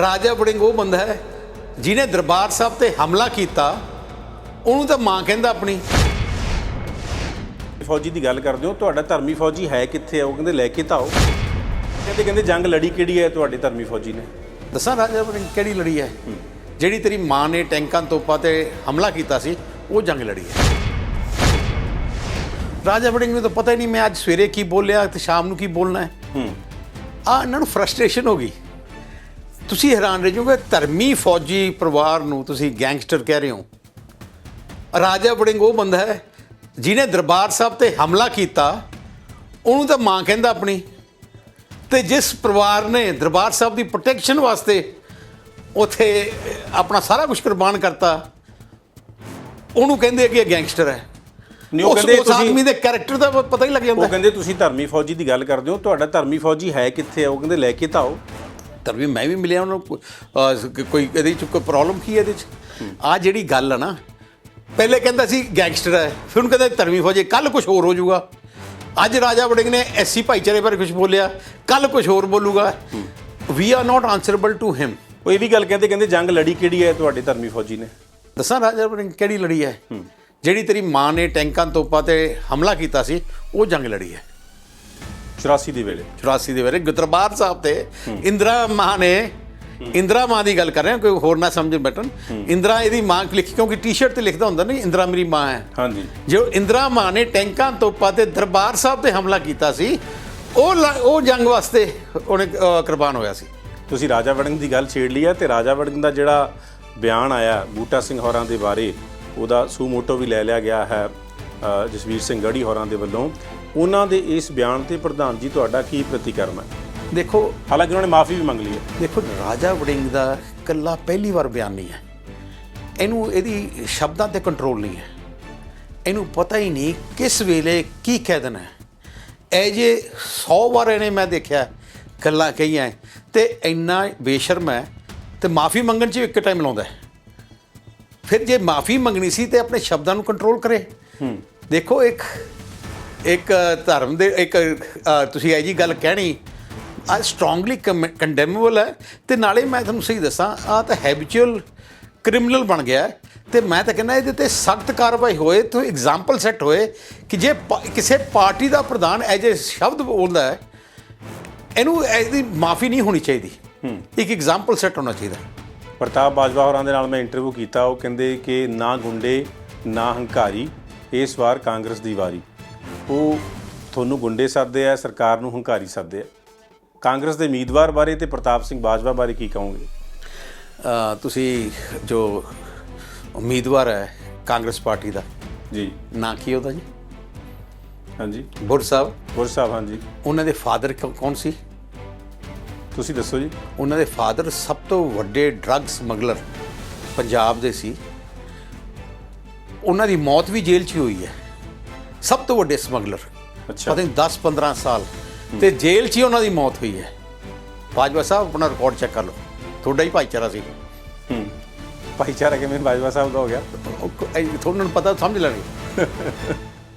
ਰਾਜਾ ਵੜਿੰਗ ਉਹ ਬੰਦਾ ਹੈ ਜਿਹਨੇ ਦਰਬਾਰ ਸਾਹਿਬ ਤੇ ਹਮਲਾ ਕੀਤਾ ਉਹਨੂੰ ਤਾਂ ਮਾਂ ਕਹਿੰਦਾ ਆਪਣੀ। ਫੌਜੀ ਦੀ ਗੱਲ ਕਰਦੇ ਹੋ ਤੁਹਾਡਾ ਧਰਮੀ ਫੌਜੀ ਹੈ ਕਿੱਥੇ ਆ? ਉਹ ਕਹਿੰਦੇ ਲੈ ਕੇ ਤਾਂ ਆਓ। ਕਹਿੰਦੇ ਕਹਿੰਦੇ ਜੰਗ ਲੜੀ ਕਿਹੜੀ ਹੈ ਤੁਹਾਡੇ ਧਰਮੀ ਫੌਜੀ ਨੇ? ਦੱਸਾਂ ਰਾਜਾ ਵੜਿੰਗ ਕਿਹੜੀ ਲੜੀ ਹੈ? ਜਿਹੜੀ ਤੇਰੀ ਮਾਂ ਨੇ ਟੈਂਕਾਂ ਤੋਪਾਂ ਤੇ ਹਮਲਾ ਕੀਤਾ ਸੀ ਉਹ ਜੰਗ ਲੜੀ ਹੈ। ਰਾਜਾ ਵੜਿੰਗ ਨੂੰ ਤਾਂ ਪਤਾ ਹੀ ਨਹੀਂ ਮੈਂ ਅੱਜ ਸਵੇਰੇ ਕੀ ਬੋਲਿਆ ਤੇ ਸ਼ਾਮ ਨੂੰ ਕੀ ਬੋਲਣਾ ਹੈ। ਹੂੰ। ਆ ਇਹਨਾਂ ਨੂੰ ਫਰਸਟ੍ਰੇਸ਼ਨ ਹੋ ਗਈ। ਤੁਸੀਂ ਹੈਰਾਨ ਰਹਿ ਜਾਓਗੇ ਧਰਮੀ ਫੌਜੀ ਪਰਿਵਾਰ ਨੂੰ ਤੁਸੀਂ ਗੈਂਗਸਟਰ ਕਹਿ ਰਹੇ ਹੋ। ਰਾਜਾ ਵੜਿੰਗ ਉਹ ਬੰਦਾ ਹੈ ਜਿਹਨੇ ਦਰਬਾਰ ਸਾਹਿਬ ਤੇ ਹਮਲਾ ਕੀਤਾ ਉਹਨੂੰ ਤਾਂ ਮਾਂ ਕਹਿੰਦਾ ਆਪਣੀ। ਤੇ ਜਿਸ ਪਰਿਵਾਰ ਨੇ ਦਰਬਾਰ ਸਾਹਿਬ ਦੀ ਪ੍ਰੋਟੈਕਸ਼ਨ ਵਾਸਤੇ ਉਥੇ ਆਪਣਾ ਸਾਰਾ ਕੁਝ ਕੁਰਬਾਨ ਕਰਤਾ ਉਹਨੂੰ ਕਹਿੰਦੇ ਕਿ ਇਹ ਗੈਂਗਸਟਰ ਹੈ। ਨਹੀਂ, ਉਹ ਕਹਿੰਦੇ ਤੁਸੀਂ- ਆਦਮੀ ਦੇ ਕੈਰੈਕਟਰ ਦਾ ਪਤਾ ਹੀ ਲੱਗ ਜਾਂਦਾ ਉਹ। ਕਹਿੰਦੇ ਤੁਸੀਂ ਧਰਮੀ ਫੌਜੀ ਦੀ ਗੱਲ ਕਰਦੇ ਹੋ ਤੁਹਾਡਾ ਧਰਮੀ ਫੌਜੀ ਹੈ ਕਿੱਥੇ ਆ? ਉਹ ਕਹਿੰਦੇ ਲੈ ਕੇ ਤਾਂ ਆਓ। ਤਾਂ ਵੀ ਮੈਂ ਵੀ ਮਿਲਿਆ ਉਹਨਾਂ ਨੂੰ ਕੋਈ ਇਹਦੇ ਚ ਕੋਈ ਪ੍ਰੋਬਲਮ ਕੀ ਹੈ ਇਹਦੇ ਚ ਆ ਜਿਹੜੀ ਗੱਲ ਆ ਨਾ ਪਹਿਲੇ ਕਹਿੰਦਾ ਸੀ ਗੈਂਗਸਟਰ ਹੈ ਫਿਰ ਉਹਨੂੰ ਕਹਿੰਦਾ ਧਰਮੀ ਫੌਜੀ ਕੱਲ ਕੁਝ ਹੋਰ ਹੋ ਜਾਊਗਾ। ਅੱਜ ਰਾਜਾ ਵੜਿੰਗ ਨੇ ਐਸੀ ਭਾਈਚਾਰੇ ਬਾਰੇ ਕੁਝ ਬੋਲਿਆ ਕੱਲ ਕੁਝ ਹੋਰ ਬੋਲੂਗਾ। We are not answerable to him ਉਹ ਇਹ ਵੀ ਗੱਲ ਕਹਿੰਦੇ ਕਹਿੰਦੇ ਜੰਗ ਲੜੀ ਕਿਹੜੀ ਹੈ ਤੁਹਾਡੇ ਧਰਮੀ ਫੌਜੀ ਨੇ? ਦੱਸਾਂ ਰਾਜਾ ਵੜਿੰਗ ਕਿਹੜੀ ਲੜੀ ਹੈ। ਜਿਹੜੀ ਤੇਰੀ ਮਾਂ ਨੇ ਟੈਂਕਾਂ ਤੋਪਾਂ ਤੇ ਹਮਲਾ ਕੀਤਾ ਸੀ ਉਹ ਜੰਗ ਲੜੀ ਹੈ। 84 ਦੇ ਵੇਲੇ। 84 ਦੇ ਵੇਲੇ ਦਰਬਾਰ ਸਾਹਿਬ ਤੇ ਇੰਦਰਾ ਮਾਂ ਨੇ ਇੰਦਰਾ ਮਾਂ ਦੀ ਗੱਲ ਕਰ ਰਹੇ ਹਾਂ ਕੋਈ ਹੋਰ ਨਾ ਸਮਝੇ ਬਟਨ। ਇੰਦਰਾ ਇਹਦੀ ਮਾਂ ਲਿਖੀ ਕਿਉਂਕਿ ਟੀ-ਸ਼ਰਟ ਤੇ ਲਿਖਦਾ ਹੁੰਦਾ ਨਹੀਂ ਇੰਦਰਾ ਮੇਰੀ ਮਾਂ ਹੈ। ਹਾਂਜੀ। ਜੋ ਇੰਦਰਾ ਮਾਂ ਨੇ ਟੈਂਕਾਂ ਤੋਪਾਂ ਤੇ ਦਰਬਾਰ ਸਾਹਿਬ ਤੇ ਹਮਲਾ ਕੀਤਾ ਸੀ ਉਹ ਉਹ ਜੰਗ ਵਾਸਤੇ ਉਹਨੇ ਕੁਰਬਾਨ ਹੋਇਆ ਸੀ। ਤੁਸੀਂ ਰਾਜਾ ਵੜਿੰਗ ਦੀ ਗੱਲ ਛੇੜ ਲਈ ਹੈ ਤੇ ਰਾਜਾ ਵੜਿੰਗ ਦਾ ਜਿਹੜਾ ਬਿਆਨ ਆਇਆ ਬੂਟਾ ਸਿੰਘ ਹੋਰਾਂ ਦੇ ਬਾਰੇ ਉਹਦਾ ਸੂਮੋਟੋ ਵੀ ਲੈ ਲਿਆ ਗਿਆ ਹੈ ਜਸਵੀਰ ਸਿੰਘ ਗੜੀ ਹੋਰਾਂ ਦੇ ਵੱਲੋਂ। ਉਹਨਾਂ ਦੇ ਇਸ ਬਿਆਨ ਤੇ ਪ੍ਰਧਾਨ ਜੀ ਤੁਹਾਡਾ ਕੀ ਪ੍ਰਤੀਕਰਮ ਹੈ? ਦੇਖੋ ਹਾਲਾਂਕਿ ਉਹਨਾਂ ਨੇ ਮਾਫੀ ਵੀ ਮੰਗ ਲਈ ਹੈ। ਦੇਖੋ ਰਾਜਾ ਵੜਿੰਗ ਦਾ ਕੱਲਾ ਪਹਿਲੀ ਵਾਰ ਬਿਆਨ ਨਹੀਂ ਹੈ। ਇਹਨੂੰ ਇਹਦੀ ਸ਼ਬਦਾਂ ਤੇ ਕੰਟਰੋਲ ਨਹੀਂ ਹੈ। ਇਹਨੂੰ ਪਤਾ ਹੀ ਨਹੀਂ ਕਿਸ ਵੇਲੇ ਕੀ ਕਹਿ ਦੇਣਾ ਇਹ ਜੇ 100 ਵਾਰ ਇਹਨੇ ਮੈਂ ਦੇਖਿਆ ਗੱਲਾਂ ਕਹੀਆਂ ਤੇ ਇੰਨਾ ਬੇਸ਼ਰਮ ਹੈ ਤੇ ਮਾਫੀ ਮੰਗਣ 'ਚ ਇੱਕ ਟਾਈਮ ਲਾਉਂਦਾ ਫਿਰ ਜੇ ਮਾਫੀ ਮੰਗਣੀ ਸੀ ਤੇ ਆਪਣੇ ਸ਼ਬਦਾਂ ਨੂੰ ਕੰਟਰੋਲ ਕਰੇ। ਦੇਖੋ ਇੱਕ ਇੱਕ ਧਰਮ ਦੇ ਇੱਕ ਤੁਸੀਂ ਇਹ ਜੀ ਗੱਲ ਕਹਿਣੀ ਆ ਸਟਰੋਂਗਲੀ ਕੰਡੈਮੇਬਲ ਹੈ ਤੇ ਨਾਲੇ ਮੈਂ ਤੁਹਾਨੂੰ ਸਹੀ ਦੱਸਾਂ ਆ ਤਾਂ ਹੈਬਿਚੁਅਲ ਕ੍ਰਿਮੀਨਲ ਬਣ ਗਿਆ ਤੇ ਮੈਂ ਤਾਂ ਕਹਿੰਦਾ ਇਹਦੇ ਤੇ ਸਖਤ ਕਾਰਵਾਈ ਹੋਏ ਤੋਂ ਐਗਜ਼ਾਮਪਲ ਸੈੱਟ ਹੋਏ ਕਿ ਜੇ ਕਿਸੇ ਪਾਰਟੀ ਦਾ ਪ੍ਰਧਾਨ ਇਹ ਜੇ ਸ਼ਬਦ ਬੋਲਦਾ ਹੈ ਇਹਨੂੰ ਇਹਦੀ ਮਾਫੀ ਨਹੀਂ ਹੋਣੀ ਚਾਹੀਦੀ। ਇੱਕ ਐਗਜ਼ਾਮਪਲ ਸੈੱਟ ਹੋਣਾ ਚਾਹੀਦਾ ਪ੍ਰਤਾਪ ਬਾਜਵਾ ਹੋਰਾਂ ਦੇ ਨਾਲ ਮੈਂ ਇੰਟਰਵਿਊ ਕੀਤਾ ਉਹ ਕਹਿੰਦੇ ਕਿ ਨਾ ਗੁੰਡੇ ਨਾ ਹੰਕਾਰੀ ਇਸ ਵਾਰ ਕਾਂਗਰਸ ਦੀ ਵਾਰੀ। ਉਹ ਤੁਹਾਨੂੰ ਗੁੰਡੇ ਸੱਦਦੇ ਆ ਸਰਕਾਰ ਨੂੰ ਹੰਕਾਰੀ ਸੱਦਦੇ ਆ। ਕਾਂਗਰਸ ਦੇ ਉਮੀਦਵਾਰ ਬਾਰੇ ਤੇ ਪ੍ਰਤਾਪ ਸਿੰਘ ਬਾਜਵਾ ਬਾਰੇ ਕੀ ਕਹੋਗੇ? ਤੁਸੀਂ ਜੋ ਉਮੀਦਵਾਰ ਹੈ ਕਾਂਗਰਸ ਪਾਰਟੀ ਦਾ ਜੀ। ਨਾਂ ਕੀ ਉਹਦਾ ਜੀ? ਹਾਂਜੀ। ਬੁਰ ਸਾਹਿਬ। ਗੁਰ ਸਾਹਿਬ ਹਾਂਜੀ। ਉਹਨਾਂ ਦੇ ਫਾਦਰ ਕੌਣ ਸੀ? ਤੁਸੀਂ ਦੱਸੋ ਜੀ। ਉਹਨਾਂ ਦੇ ਫਾਦਰ ਸਭ ਤੋਂ ਵੱਡੇ ਡਰੱਗ ਸਮਗਲਰ ਪੰਜਾਬ ਦੇ ਸੀ। ਉਹਨਾਂ ਦੀ ਮੌਤ ਵੀ ਜੇਲ੍ਹ 'ਚ ਹੋਈ ਹੈ। ਸਭ ਤੋਂ ਵੱਡੇ ਸਮਗਲਰ। ਅੱਛਾ। ਪਤਾ ਨਹੀਂ 10 15 ਸਾਲ। ਤੇ ਜੇਲ੍ਹ 'ਚ ਹੀ ਉਹਨਾਂ ਦੀ ਮੌਤ ਹੋਈ ਹੈ। ਬਾਜਵਾ ਸਾਹਿਬ ਆਪਣਾ ਰਿਕਾਰਡ ਚੈੱਕ ਕਰ ਲਓ। ਤੁਹਾਡਾ ਹੀ ਭਾਈਚਾਰਾ ਸੀ। ਹੂੰ। ਭਾਈਚਾਰਾ ਕਿਵੇਂ? ਬਾਜਵਾ ਸਾਹਿਬ ਦਾ ਹੋ ਗਿਆ। ਤੁਹਾਨੂੰ ਪਤਾ ਸਮਝ ਲੈਣੀ।